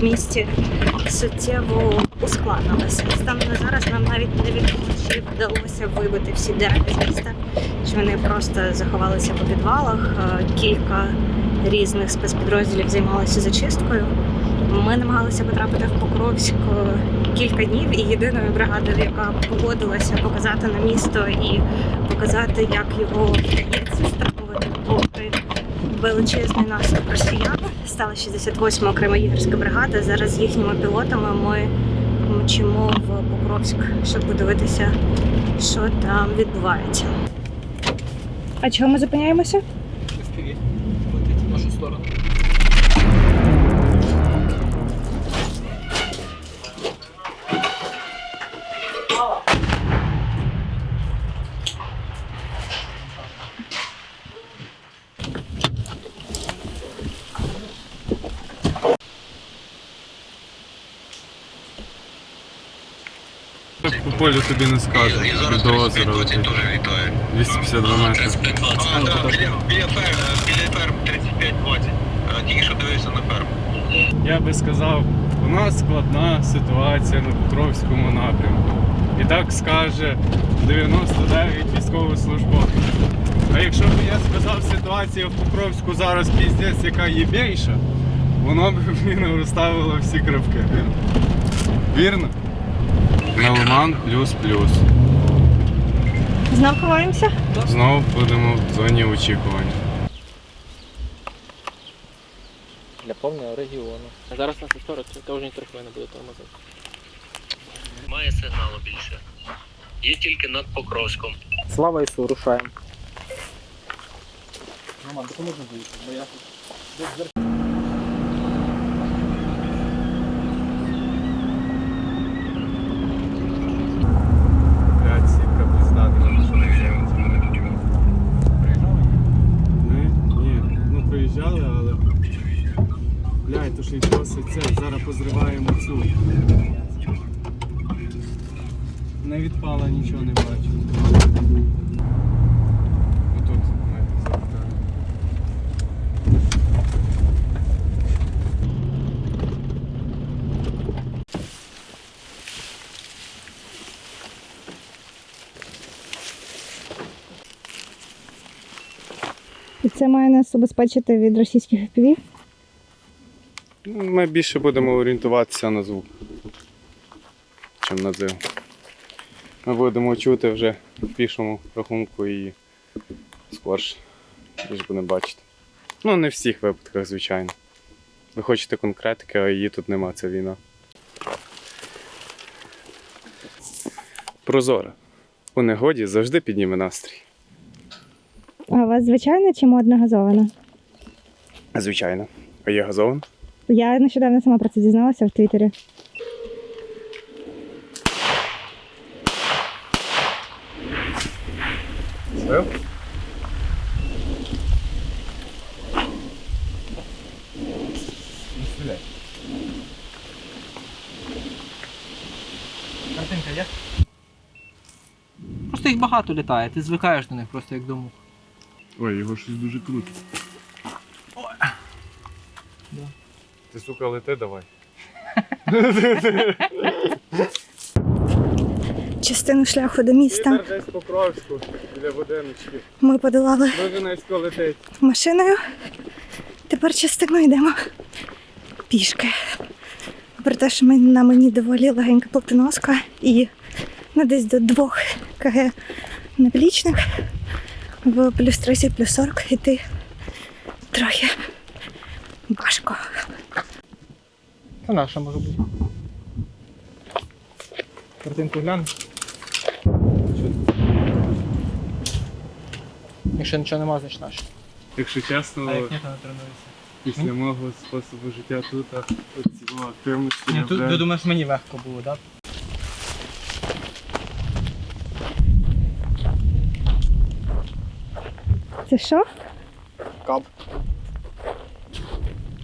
в місті суттєво ускладнилася. Станом на зараз нам навіть невідомо, чи вдалося вибити всі дерева з міста, чи вони просто заховалися по підвалах. Е, Кілька різних спецпідрозділів займалися зачисткою. Ми намагалися потрапити в Покровськ е, кілька днів, і єдиною бригадою, яка погодилася показати на місто і показати, як його вдається стримувати попри величезний наступ росіян, стала 68-ма окрема бригада. Зараз їхніми пілотами ми мчимо в Покровськ, щоб подивитися, що там відбувається. А чого ми зупиняємося? Летить в нашу сторону. По полю тобі не скажу. До озера летить. 252 метри. А, так, біля, біля ферм, біля ферм 35-20. Е, Тільки що дивився на ферму. Я би сказав, у нас складна ситуація на Покровському напрямку. І так скаже 99 військовослужбовців. А якщо б я сказав ситуація в Покровську зараз піздець, яка є більша, воно б мені розставило всі крапки. Вірно? Вірно? Меломан плюс плюс. Знов ховаємося? Знову будемо в зоні очікування. Для повного регіону. А зараз наша сторону кожні три хвилини буде тормозити. Немає сигналу більше. Є тільки над Покровськом. Слава Ісу, рушаємо. Роман, допоможи вийти, бо я Блядь, сітка пиздата. Ні, ні, ну приїжджали, але. Блядь, то ж і досить це. Зараз позриваємо цю. Не відпала, нічого не бачу. Отут. І це має нас забезпечити від російських FPV? Ми більше будемо орієнтуватися на звук, чим на дзив. Ми будемо чути вже в пішому рахунку і скорше, ніж будемо бачити. Ну, не в всіх випадках, звичайно. Ви хочете конкретики, а її тут нема, це війна. Прозора. У негоді завжди підніме настрій. А у вас звичайна чи модна газована? Звичайно. А є газован? Я нещодавно сама про це дізналася в Твіттері. Картинка є? Просто їх багато літає, ти звикаєш до них просто як до мух. Ой, його щось дуже круто. Ти сука лети давай. Частину шляху до міста десь Покровську біля будиночки. ми подолали Дуже летить. машиною. Тепер частину йдемо пішки. Попри те, що на мені доволі легенька платоноска і ну, десь до 2 кг наплічник в плюс 30, плюс 40 іти трохи важко. Це наша може бути. Картинку глянь. Якщо нічого нема, значить наша. Якщо чесно, А як ні, то не тренується. після мого способу життя тут, а оці о, активності. Ні, тут, ти думаєш, мені легко було, так? Це що? Каб.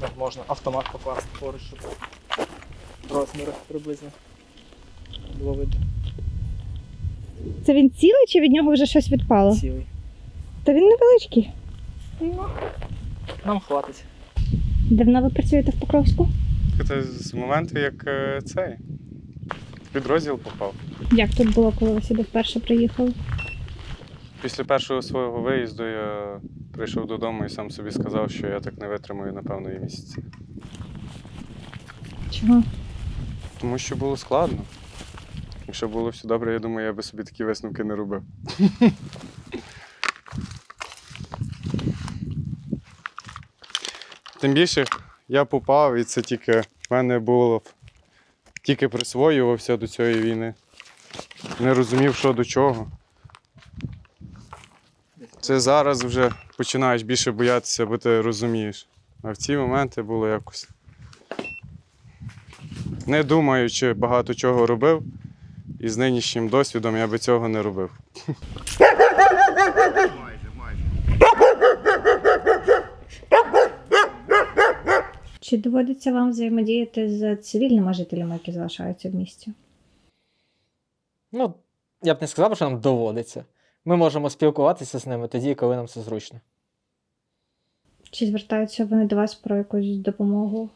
Так, можна автомат покласти поруч, щоб розміри приблизно було видно. Це він цілий чи від нього вже щось відпало? Цілий. Та він невеличкий. Нам хватить. Давно ви працюєте в Покровську? Це з моменту, як е, цей підрозділ попав. Як тут було, коли ви сюди вперше приїхали? Після першого свого виїзду я прийшов додому і сам собі сказав, що я так не витримаю, напевно, і місяці. Чого? Тому що було складно. Якщо було все добре, я думаю, я би собі такі висновки не робив. Тим більше я попав, і це тільки в мене було тільки присвоювався до цієї війни. Не розумів, що до чого. Це зараз вже починаєш більше боятися, бо ти розумієш. А в ці моменти було якось. Не думаючи, багато чого робив, і з нинішнім досвідом я би цього не робив. Чи доводиться вам взаємодіяти з цивільними жителями, які залишаються в місті? Ну, я б не сказав, що нам доводиться. Ми можемо спілкуватися з ними тоді, коли нам це зручно. Чи звертаються вони до вас про якусь допомогу?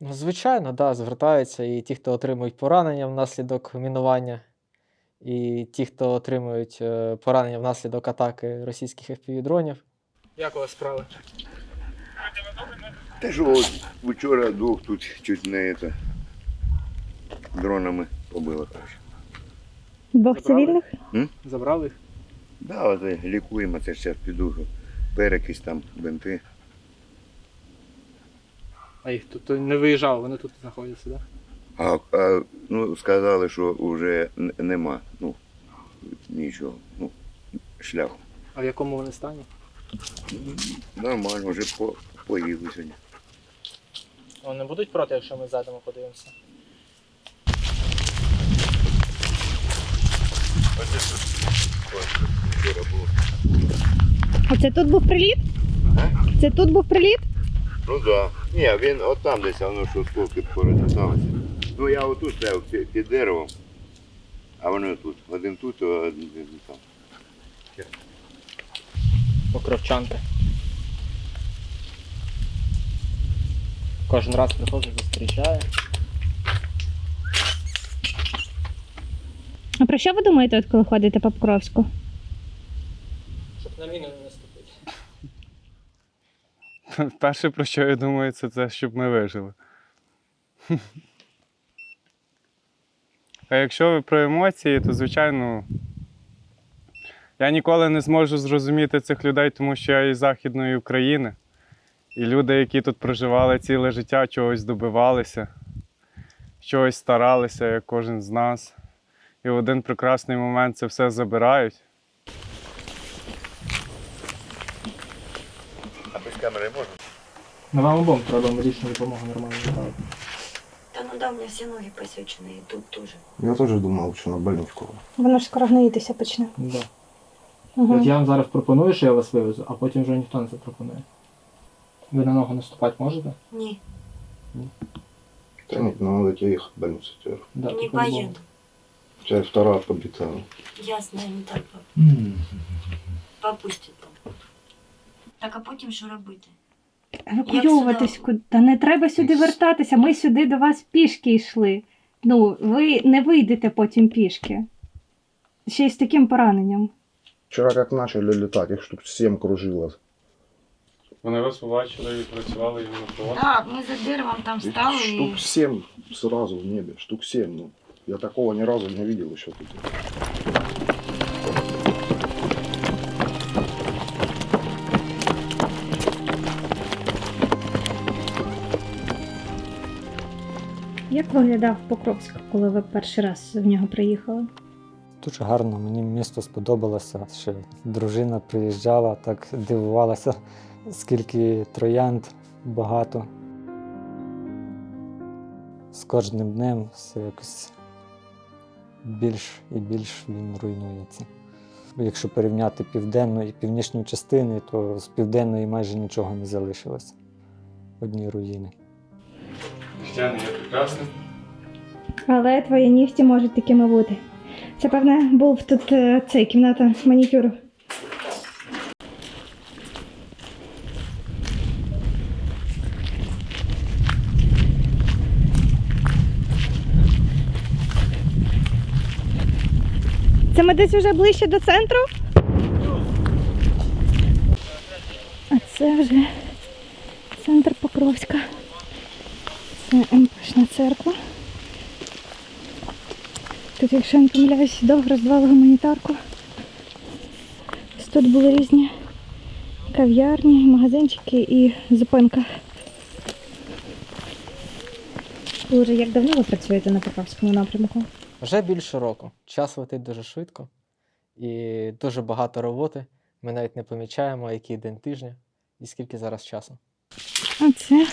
Ну, звичайно, да, звертаються і ті, хто отримують поранення внаслідок мінування, і ті, хто отримують е, поранення внаслідок атаки російських FPV-дронів. Як у вас справи? Та що от вчора двох тут чуть не это, дронами побило. Двох Забрали? цивільних? Забрали їх? Да, от е, лікуємо, це зараз піду. Перекись там, бинти. А їх тут не виїжджали, вони тут знаходяться, так? А, а ну, сказали, що вже н- нема. Ну, нічого. Ну, шляху. А в якому вони стані? Нормально, вже по, поїли сьогодні. Вони будуть проти, якщо ми зайдемо, подивимося. А це тут був приліт? Це тут був приліт? Ну так. Да. Ні, він от там десь, а воно що скільки порозліталося. Ну я отут стояв під, під деревом, а вони отут. Один тут, а один там. Покровчанки. Кожен раз приходжу, зустрічаю. А про що ви думаєте, от коли ходите по Покровську? Щоб на міну не наступити. Перше, про що я думаю, це те, щоб ми вижили. А якщо ви про емоції, то звичайно. Я ніколи не зможу зрозуміти цих людей, тому що я із Західної України. І люди, які тут проживали ціле життя, чогось добивалися, чогось старалися, як кожен з нас. І в один прекрасний момент це все забирають. А без камери можна? На вам обом треба медичну допомогу нормально направити. Да ну да, у меня все ноги посечены, и тут тоже. Я тоже думал, что на больничку. Воно ж скоро гноїтися почне. Да. Угу. От я вам зараз пропоную, що я вас вивезу, а потім вже ніхто не запропонує. Ви на ногу наступати можете? Не, Да нет, ну надо тебе ехать в больницу теперь. Да, не то по-любому. поеду. У тебя вторая побита. Ясно, не так попустить там. Так, а потім що робити? Евакуйовуватись куди? Та не треба сюди вертатися. Ми сюди до вас пішки йшли. Ну, ви не вийдете потім пішки. Ще й з таким пораненням. Вчера как начали летать, их штук 7 кружило. Вони вас побачили і працювали іменно по вас. Так, ми за деревом там стали. Штук 7 сразу в небе, штук 7. Ну, я такого ни разу не видел еще тут. Як виглядав Покровськ, коли ви перший раз в нього приїхали? Дуже гарно, мені місто сподобалося. Ще дружина приїжджала, так дивувалася, скільки троянд багато. З кожним днем все якось більш і більш він руйнується. Якщо порівняти південну і північну частини, то з південної майже нічого не залишилося. Одні руїни. Життя не є. Але твої нігті можуть такими бути. Це, певне, був тут е, цей кімната манікюру. Це ми десь вже ближче до центру? А це вже центр Покровська. Це МПшна церква. Тут, якщо я не помиляюсь, довго роздавали гуманітарку. Ось Тут були різні кав'ярні, магазинчики і зупинка. Боже, як давно ви працюєте на Покровському напрямку? Вже більше року. Час летить дуже швидко і дуже багато роботи. Ми навіть не помічаємо, який день тижня і скільки зараз часу. А це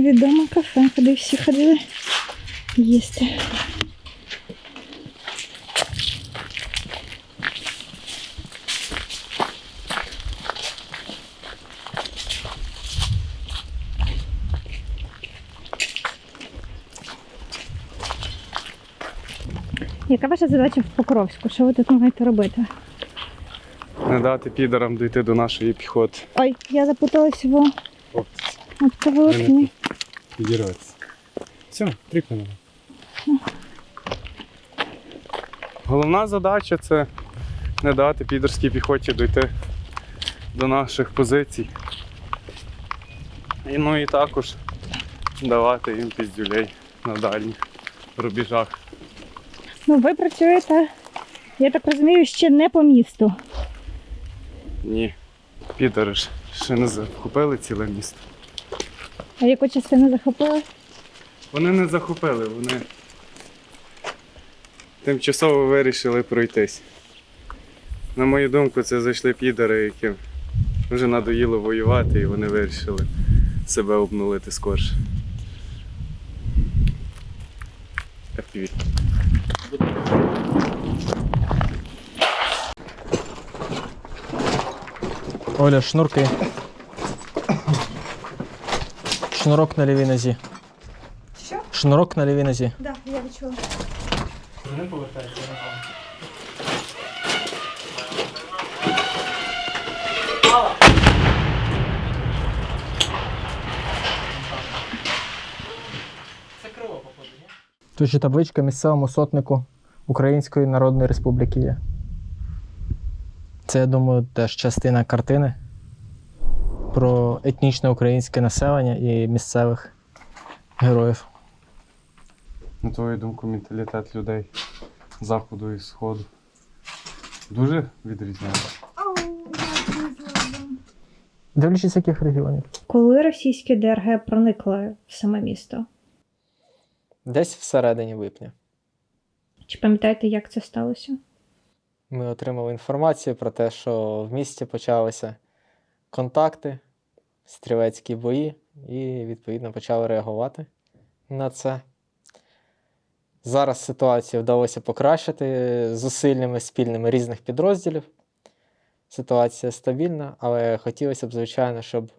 відоме кафе, куди всі ходили їсти. Яка ваша задача в Покровську? Що ви тут маєте робити? Не дати підарам дійти до нашої піхоти. Ой, я запуталась в оптоволокні. Підірветься. Все, тріпнемо. Головна задача це не дати підерській піхоті дійти до наших позицій. І, ну і також давати їм піздюлей на дальніх рубежах. Ну, ви працюєте, я так розумію, ще не по місту. Ні, підери ж ще не захопили ціле місто. А яку частину захопили? Вони не захопили, вони тимчасово вирішили пройтись. На мою думку, це зайшли підари, яким вже надоїло воювати, і вони вирішили себе обнулити скорше. FPV. Оля, шнурки. Шнурок на лівій нозі. Що? Шнурок на лівій нозі. Так, да, я відчула. Вони повертаються Це крило, походу, ні? Тут ще табличка місцевому сотнику Української Народної Республіки є. Це, я думаю, теж частина картини про етнічне українське населення і місцевих героїв. На твою думку, менталітет людей заходу і сходу дуже відрізняється. Дивлячись, яких регіонів. Коли російські ДРГ проникли в саме місто? Десь всередині липня. Чи пам'ятаєте, як це сталося? Ми отримали інформацію про те, що в місті почалися контакти, стрілецькі бої, і відповідно почали реагувати на це. Зараз ситуацію вдалося покращити зусиллями спільними різних підрозділів. Ситуація стабільна, але хотілося б, звичайно, щоб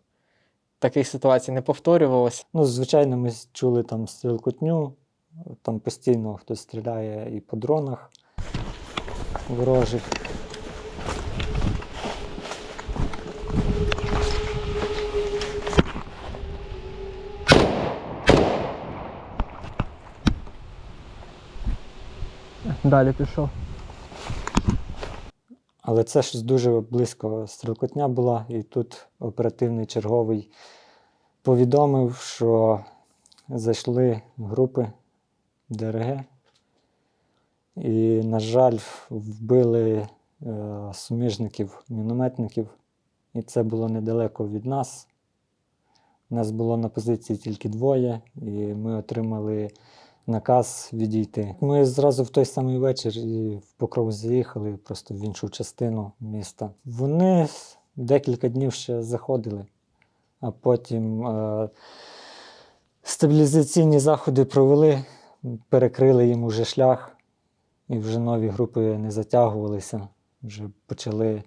таких ситуацій не повторювалося. Ну, звичайно, ми чули там стрілкотню, там постійно хтось стріляє і по дронах ворожих. Далі пішов. Але це ж дуже близько стрілкотня була, і тут оперативний черговий повідомив, що зайшли групи ДРГ. І, на жаль, вбили е, суміжників, мінометників, і це було недалеко від нас. Нас було на позиції тільки двоє, і ми отримали наказ відійти. Ми зразу в той самий вечір і в Покров заїхали просто в іншу частину міста. Вони декілька днів ще заходили, а потім е, стабілізаційні заходи провели, перекрили їм уже шлях, і вже нові групи не затягувалися. Вже почали е,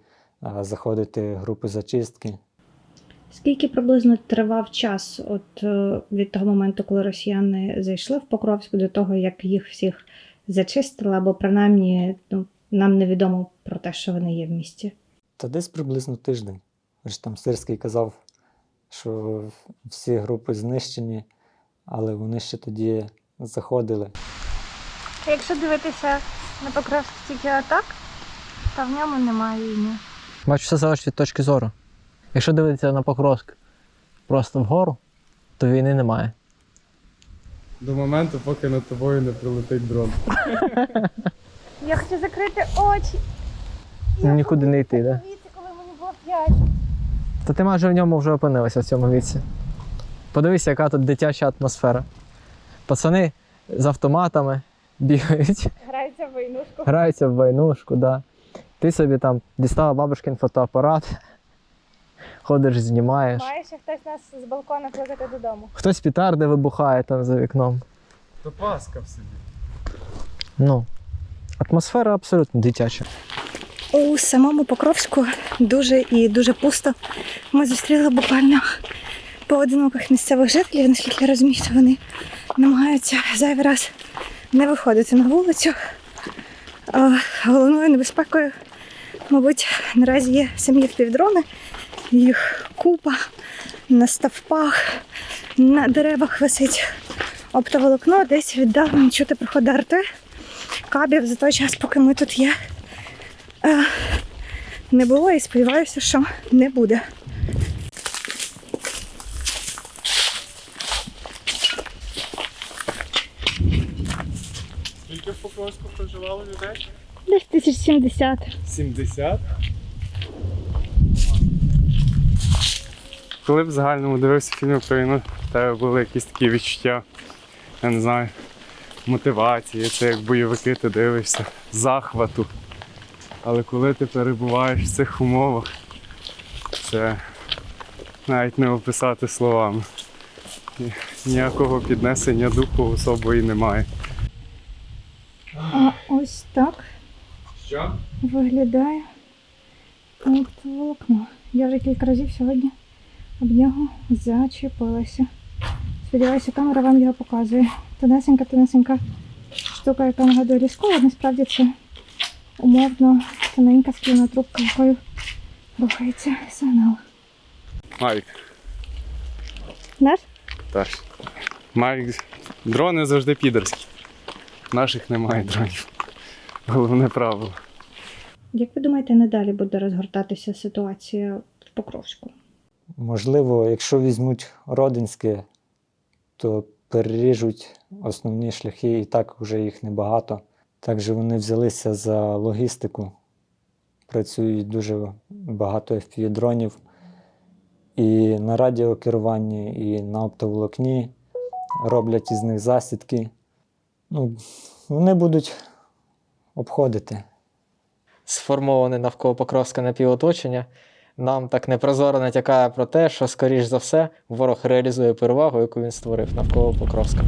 заходити групи зачистки. Скільки приблизно тривав час от, е, від того моменту, коли росіяни зайшли в Покровськ, до того, як їх всіх зачистили, або принаймні ну, нам невідомо про те, що вони є в місті. Та десь приблизно тиждень. Аж там Сирський казав, що всі групи знищені, але вони ще тоді заходили. Якщо дивитися на Покровськ тільки атак, то в ньому немає війни. Бачу, все залежить від точки зору. Якщо дивитися на Покровськ просто вгору, то війни немає. До моменту, поки над тобою не прилетить дрон. Я хочу закрити очі. Нікуди не йти, так? Віці, коли мені було 5. Та ти майже в ньому вже опинилася в цьому віці. Подивися, яка тут дитяча атмосфера. Пацани з автоматами бігають, Грається в войнушку. граються в войнушку, да. Ти собі там дістала бабушкин фотоапарат, ходиш, знімаєш. Має ще хтось нас з балкона кликати додому. Хтось петарди вибухає там за вікном. То паска в собі. Ну, атмосфера абсолютно дитяча. У самому Покровську дуже і дуже пусто. Ми зустріли буквально поодиноких місцевих жителів, наскільки я розумію, то вони намагаються зайвий раз не виходити на вулицю. Головною небезпекою, мабуть, наразі є самі впівдрони. Їх купа на стовпах, на деревах висить оптоволокно, десь віддалено чути приходи арти. Кабів за той час, поки ми тут є, е, не було і сподіваюся, що не буде. Скільки в Покровську проживало людей? Десь 1070. 70. Коли б в загальному дивився фільми про війну, в тебе були якісь такі відчуття, я не знаю, мотивації, це як бойовики ти дивишся, захвату. Але коли ти перебуваєш в цих умовах, це навіть не описати словами. Ніякого піднесення духу особої немає. А ось так Що? виглядає оптоволокно. Я вже кілька разів сьогодні об нього зачепилася. Сподіваюся, камера вам його показує. Тонесенька, тонесенька штука, яка нагадує ліску, а насправді це умовно тоненька скляна трубка, якою рухається сигнал. Марік, Наш? так. Марік, дрони завжди підерські. Наших немає дронів. Головне правило. Як ви думаєте, надалі буде розгортатися ситуація в Покровську? Можливо, якщо візьмуть Родинське, то переріжуть основні шляхи, і так вже їх небагато. Також вони взялися за логістику. Працюють дуже багато FPV-дронів і на радіокеруванні, і на оптоволокні роблять із них засідки. Ну, вони будуть обходити. Сформоване навколо Покровська напівоточення. Нам так непрозоро натякає про те, що, скоріш за все, ворог реалізує перевагу, яку він створив навколо Покровська.